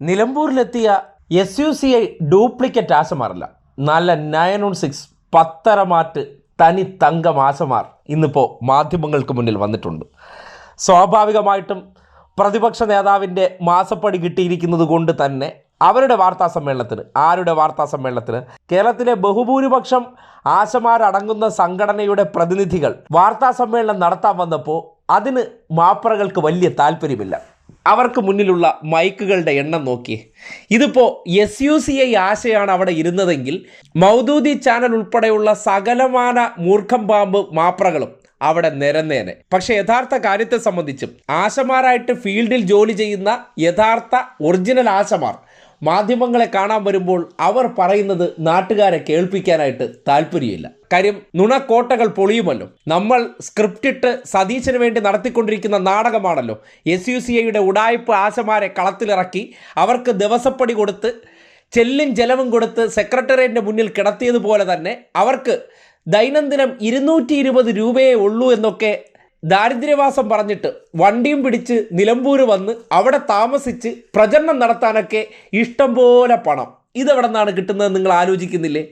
നിലമ്പൂരിലെത്തിയ S U C I duplicate ആശമാരല്ല. നല്ല nine on six Patharamattu തനി തങ്കം ആശമാർ ഇന്നിപ്പോൾ മാധ്യമങ്ങൾക്ക് മുന്നിൽ വന്നിട്ടുണ്ട്. സ്വാഭാവികമായിട്ടും പ്രതിപക്ഷ നേതാവിന്റെ മാസപ്പടി കിട്ടിയിരിക്കുന്നത് കൊണ്ട് തന്നെ അവരുടെ വാർത്താ സമ്മേളനത്തിന് ആരുടെ വാർത്താ സമ്മേളനത്തിന് കേരളത്തിലെ ബഹുഭൂരിപക്ഷം ആശമാരടങ്ങുന്ന സംഘടനയുടെ പ്രതിനിധികൾ വാർത്താ സമ്മേളനം നടത്താൻ വന്നപ്പോൾ അതിന് മാപ്പറകൾക്ക് വലിയ താല്പര്യമില്ല. അവർക്ക് മുന്നിലുള്ള മൈക്കുകളുടെ എണ്ണം നോക്കി. ഇതിപ്പോൾ എസ് യു സി ഐ ആശയാണ് അവിടെ ഇരുന്നതെങ്കിൽ മൗദൂദി ചാനൽ ഉൾപ്പെടെയുള്ള സകലമാന മൂർഖം പാമ്പ് മാപ്രകളും അവിടെ നിരന്നേനെ. പക്ഷെ യഥാർത്ഥ കാര്യത്തെ സംബന്ധിച്ചും ആശമാരായിട്ട് ഫീൽഡിൽ ജോലി ചെയ്യുന്ന യഥാർത്ഥ ഒറിജിനൽ ആശമാർ മാധ്യമങ്ങളെ കാണാൻ വരുമ്പോൾ അവർ പറയുന്നത് നാട്ടുകാരെ കേൾപ്പിക്കാനായിട്ട് താല്പര്യമില്ല. കാര്യം നുണക്കോട്ടകൾ പൊളിയുമല്ലോ. നമ്മൾ സ്ക്രിപ്റ്റ് ഇട്ട് സതീശന് വേണ്ടി നടത്തിക്കൊണ്ടിരിക്കുന്ന നാടകമാണല്ലോ. എസ് യു സി ഐയുടെ ഉടായ്പ് ആശമാരെ കളത്തിലിറക്കി അവർക്ക് ദിവസപ്പടി കൊടുത്ത് ചെല്ലും ചെലവും കൊടുത്ത് സെക്രട്ടേറിയറ്റിന്റെ മുന്നിൽ കിടത്തിയതുപോലെ തന്നെ അവർക്ക് ദൈനംദിനം ഇരുന്നൂറ്റി ഇരുപത് രൂപയേ ഉള്ളൂ എന്നൊക്കെ ദാരിദ്ര്യവാസം പറഞ്ഞിട്ട് വണ്ടിയും പിടിച്ച് നിലമ്പൂർ വന്ന് അവിടെ താമസിച്ച് പ്രചരണം നടത്താനൊക്കെ ഇഷ്ടം പോലെ പണം. ഇതെവിടെ നിന്നാണ് കിട്ടുന്നത് നിങ്ങൾ ആലോചിക്കുന്നില്ലേ?